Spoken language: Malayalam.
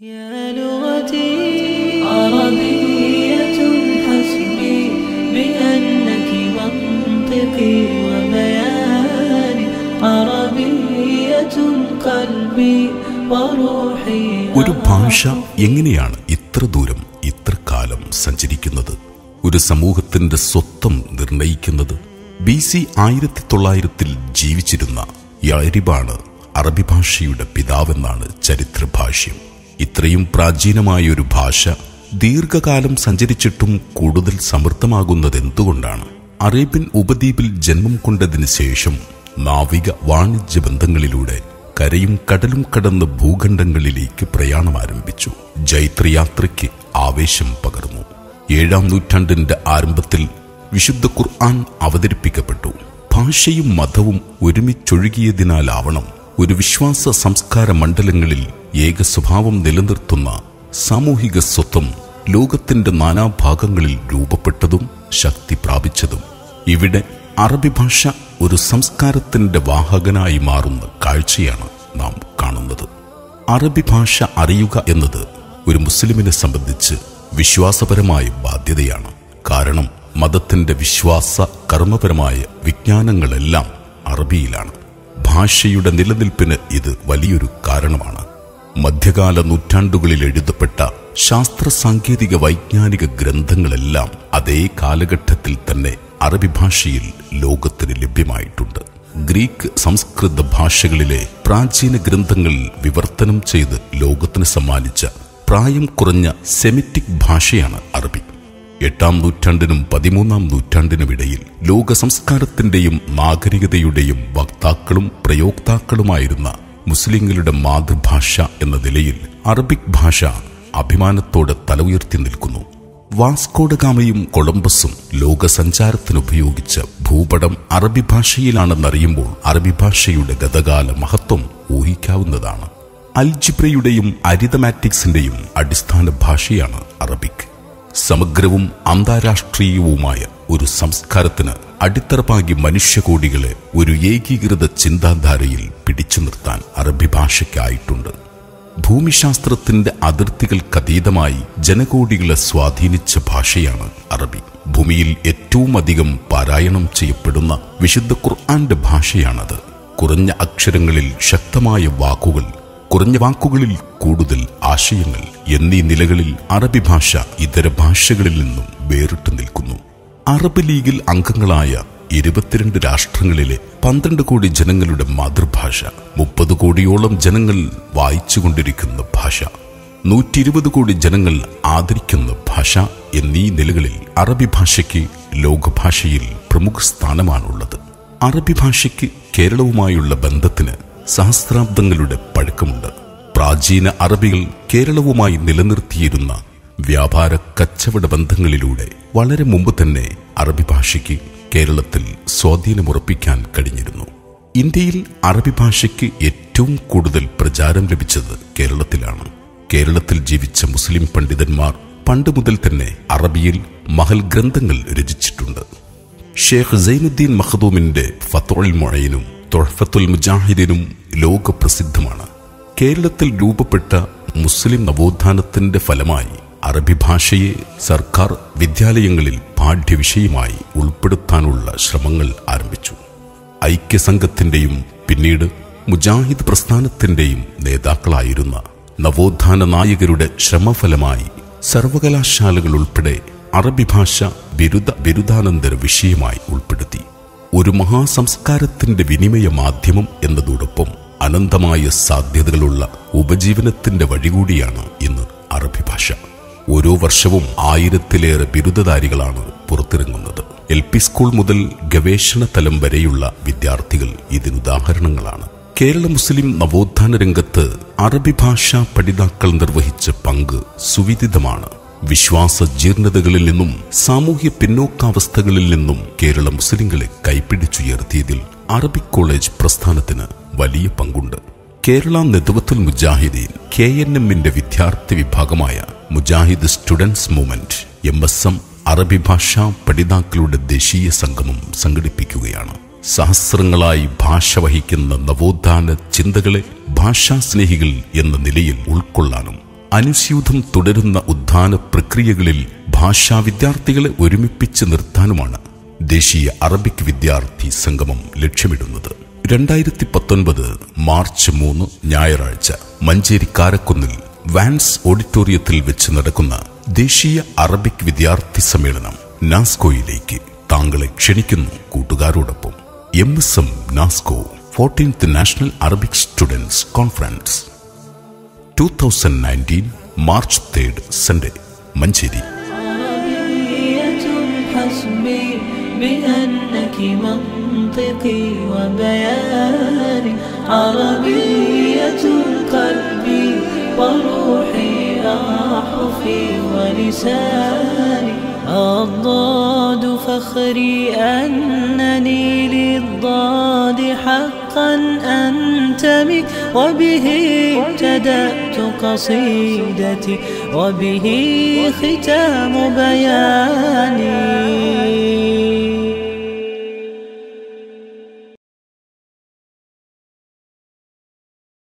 يا لغتي عربية حسبي بأنك منطقي وبياني عربية قلبي وروحي ഒരു ഭാഷ എങ്ങനെയാണ് ഇത്ര ദൂരം ഇത്ര കാലം സഞ്ചരിക്കുന്നത് ഒരു സമൂഹത്തിന്റെ സ്വത്വം നിർണയിക്കുന്നത് ബി സി ആയിരത്തി തൊള്ളായിരത്തിൽ ജീവിച്ചിരുന്ന യരിബാണ് അറബി ഭാഷയുടെ പിതാവെന്നാണ് ചരിത്രഭാഷ്യം ഇത്രയും പ്രാചീനമായ ഒരു ഭാഷ ദീർഘകാലം സഞ്ചരിച്ചിട്ടും കൂടുതൽ സമൃദ്ധമാകുന്നത് എന്തുകൊണ്ടാണ് അറേബ്യൻ ഉപദ്വീപിൽ ജന്മം കൊണ്ടതിന് ശേഷം നാവിക വാണിജ്യ ബന്ധങ്ങളിലൂടെ കരയും കടലും കടന്ന് ഭൂഖണ്ഡങ്ങളിലേക്ക് പ്രയാണം ആരംഭിച്ചു. ജൈത്രയാത്രയ്ക്ക് ആവേശം പകർന്നു. ഏഴാം നൂറ്റാണ്ടിന്റെ ആരംഭത്തിൽ വിശുദ്ധ ഖുർആൻ അവതരിപ്പിക്കപ്പെട്ടു. ഭാഷയും മതവും ഒരുമിച്ചൊഴുകിയതിനാലാവണം ഒരു വിശ്വാസ സംസ്കാര മണ്ഡലങ്ങളിൽ ഏക സ്വഭാവം നിലനിർത്തുന്ന സാമൂഹിക സ്വത്വം ലോകത്തിന്റെ നാനാഭാഗങ്ങളിൽ രൂപപ്പെട്ടതും ശക്തി പ്രാപിച്ചതും. ഇവിടെ അറബി ഭാഷ ഒരു സംസ്കാരത്തിന്റെ വാഹകനായി മാറുന്ന കാഴ്ചയാണ് നാം കാണുന്നത്. അറബി ഭാഷ അറിയുക എന്നത് ഒരു മുസ്ലിമിനെ സംബന്ധിച്ച് വിശ്വാസപരമായ ബാധ്യതയാണ്. കാരണം മതത്തിന്റെ വിശ്വാസ കർമ്മപരമായ വിജ്ഞാനങ്ങളെല്ലാം അറബിയിലാണ്. ഭാഷയുടെ നിലനിൽപ്പിന് ഇത് വലിയൊരു കാരണമാണ്. മധ്യകാല നൂറ്റാണ്ടുകളിൽ എഴുതപ്പെട്ട ശാസ്ത്ര സാങ്കേതിക വൈജ്ഞാനിക ഗ്രന്ഥങ്ങളെല്ലാം അതേ കാലഘട്ടത്തിൽ തന്നെ അറബി ഭാഷയിൽ ലോകത്തിന് ലഭ്യമായിട്ടുണ്ട്. ഗ്രീക്ക് സംസ്കൃത ഭാഷകളിലെ പ്രാചീന ഗ്രന്ഥങ്ങൾ വിവർത്തനം ചെയ്ത് ലോകത്തിന് സമ്മാനിച്ച പ്രായം കുറഞ്ഞ സെമിറ്റിക് ഭാഷയാണ് അറബി. എട്ടാം നൂറ്റാണ്ടിനും പതിമൂന്നാം നൂറ്റാണ്ടിനുമിടയിൽ ലോക സംസ്കാരത്തിന്റെയും നാഗരികതയുടെയും വക്താക്കളും പ്രയോക്താക്കളുമായിരുന്ന മുസ്ലിങ്ങളുടെ മാതൃഭാഷ എന്ന നിലയിൽ അറബിക് ഭാഷ അഭിമാനത്തോടെ തല ഉയർത്തി നിൽക്കുന്നു. വാസ്കോഡഗാമയും കൊളംബസും ലോകസഞ്ചാരത്തിനുപയോഗിച്ച ഭൂപടം അറബി ഭാഷയിലാണെന്നറിയുമ്പോൾ അറബി ഭാഷയുടെ ഗതകാല മഹത്വം ഊഹിക്കാവുന്നതാണ്. അൽജിബ്രയുടെയും അരിതമാറ്റിക്സിന്റെയും അടിസ്ഥാന ഭാഷയാണ് അറബിക്. സമഗ്രവും അന്താരാഷ്ട്രീയവുമായ ഒരു സംസ്കാരത്തിന് അടിത്തറപ്പാകി മനുഷ്യകോടികളെ ഒരു ഏകീകൃത ചിന്താധാരയിൽ പിടിച്ചു നിർത്താൻ അറബി ഭാഷയ്ക്കായിട്ടുണ്ട്. ഭൂമിശാസ്ത്രത്തിന്റെ അതിർത്തികൾക്കതീതമായി ജനകോടികളെ സ്വാധീനിച്ച ഭാഷയാണ് അറബി. ഭൂമിയിൽ ഏറ്റവും അധികം പാരായണം ചെയ്യപ്പെടുന്ന വിശുദ്ധ ഖുർആന്റെ ഭാഷയാണത്. കുറഞ്ഞ അക്ഷരങ്ങളിൽ ശക്തമായ വാക്കുകൾ കുറഞ്ഞ വാക്കുകളിൽ കൂടുതൽ ആശയങ്ങൾ എന്നീ നിലകളിൽ അറബി ഭാഷ ഇതര ഭാഷകളിൽ നിന്നും വേറിട്ടു നിൽക്കുന്നു. അറബ് ലീഗിൽ അംഗങ്ങളായ ഇരുപത്തിരണ്ട് രാഷ്ട്രങ്ങളിലെ പന്ത്രണ്ട് കോടി ജനങ്ങളുടെ മാതൃഭാഷ മുപ്പത് കോടിയോളം ജനങ്ങൾ വായിച്ചുകൊണ്ടിരിക്കുന്ന ഭാഷ നൂറ്റി ഇരുപത് കോടി ജനങ്ങൾ ആദരിക്കുന്ന ഭാഷ എന്നീ നിലകളിൽ അറബി ഭാഷയ്ക്ക് ലോകഭാഷയിൽ പ്രമുഖ സ്ഥാനമാണുള്ളത്. അറബി ഭാഷയ്ക്ക് കേരളവുമായുള്ള ബന്ധത്തിന് സഹസ്രാബ്ദങ്ങളുടെ പഴക്കമുണ്ട്. പ്രാചീന അറബികൾ കേരളവുമായി നിലനിർത്തിയിരുന്ന വ്യാപാര കച്ചവട ബന്ധങ്ങളിലൂടെ വളരെ മുമ്പ് തന്നെ അറബി ഭാഷയ്ക്ക് കേരളത്തിൽ സ്വാധീനമുറപ്പിക്കാൻ കഴിഞ്ഞിരുന്നു. ഇന്ത്യയിൽ അറബി ഭാഷയ്ക്ക് ഏറ്റവും കൂടുതൽ പ്രചാരം ലഭിച്ചത് കേരളത്തിലാണ്. കേരളത്തിൽ ജീവിച്ച മുസ്ലിം പണ്ഡിതന്മാർ പണ്ട് മുതൽ തന്നെ അറബിയിൽ മഹൽ ഗ്രന്ഥങ്ങൾ രചിച്ചിട്ടുണ്ട്. ഷേഖ് സൈനുദ്ദീൻ മഖദൂമിന്റെ ഫത്തോൾ മൊഴയിനും തൊഴഫത്തുൽ മുജാഹിദിനും ലോകപ്രസിദ്ധമാണ്. കേരളത്തിൽ രൂപപ്പെട്ട മുസ്ലിം നവോത്ഥാനത്തിന്റെ ഫലമായി അറബി ഭാഷയെ സർക്കാർ വിദ്യാലയങ്ങളിൽ പാഠ്യവിഷയമായി ഉൾപ്പെടുത്താനുള്ള ശ്രമങ്ങൾ ആരംഭിച്ചു. ഐക്യസംഘത്തിന്റെയും പിന്നീട് മുജാഹിദ് പ്രസ്ഥാനത്തിന്റെയും നേതാക്കളായിരുന്ന നവോത്ഥാന നായകരുടെ ശ്രമഫലമായി സർവകലാശാലകൾ ഉൾപ്പെടെ അറബി ഭാഷ ബിരുദ ബിരുദാനന്തര വിഷയമായി ഉൾപ്പെടുത്തി. ഒരു മഹാസംസ്കാരത്തിന്റെ വിനിമയ മാധ്യമം എന്നതോടൊപ്പം അനന്തമായ സാധ്യതകളുള്ള ഉപജീവനത്തിന്റെ വഴികൂടിയാണ് ഇന്ന് അറബി ഭാഷ. ഓരോ വർഷവും ആയിരത്തിലേറെ ബിരുദധാരികളാണ് പുറത്തിറങ്ങുന്നത്. എൽ പി സ്കൂൾ മുതൽ ഗവേഷണ തലം വരെയുള്ള വിദ്യാർത്ഥികൾ ഇതിനുദാഹരണങ്ങളാണ് കേരള മുസ്ലിം നവോത്ഥാന രംഗത്ത് അറബി ഭാഷാ പഠിതാക്കൾ നിർവഹിച്ച പങ്ക് സുവിദിതമാണ്. വിശ്വാസ ജീർണതകളിൽ നിന്നും സാമൂഹ്യ പിന്നോക്കാവസ്ഥകളിൽ നിന്നും കേരള മുസ്ലിങ്ങളെ കൈപ്പിടിച്ചുയർത്തിയതിൽ അറബിക് കോളേജ് പ്രസ്ഥാനത്തിന് വലിയ പങ്കുണ്ട്. കേരള നെതുവത്തുൽ മുജാഹിദീൻ കെ എൻ എമ്മിന്റെ വിദ്യാർത്ഥി വിഭാഗമായ Mujahid students movement M S M അറബി ഭാഷാ പഠിതാക്കളുടെ ദേശീയ സംഗമം സംഘടിപ്പിക്കുകയാണ്. സഹസ്രങ്ങളായി ഭാഷ വഹിക്കുന്ന നവോത്ഥാന ചിന്തകളെ ഭാഷാസ്നേഹികൾ എന്ന നിലയിൽ ഉൾക്കൊള്ളാനും അനുസ്യൂതം തുടരുന്ന ഉദ്ധാന പ്രക്രിയകളിൽ ഭാഷാ വിദ്യാർത്ഥികളെ ഒരുമിപ്പിച്ച് നിർത്താനുമാണ് ദേശീയ അറബിക് വിദ്യാർത്ഥി സംഗമം ലക്ഷ്യമിടുന്നത്. രണ്ടായിരത്തി പത്തൊൻപത് മാർച്ച് മൂന്ന് ഞായറാഴ്ച മഞ്ചേരി കാരക്കുന്നിൽ വാൻസ് ഓഡിറ്റോറിയത്തിൽ വെച്ച് നടക്കുന്ന ദേശീയ അറബിക് വിദ്യാർത്ഥി സമ്മേളനം നാസ്കോയിലേക്ക് താങ്കളെ ക്ഷണിക്കുന്നു കൂട്ടുകാരോടൊപ്പം. M S M NASCO fourteenth national Arabic students conference. two thousand nineteen March third Sunday Manjeri عربية حسبي بأنك منطقي وبياني عربية قلبي وروحي أحرفي ولساني الضاد فخري أنني للضاد حقا أنتمي وبه ابتدأت قصيدتي وبه ختام بياني.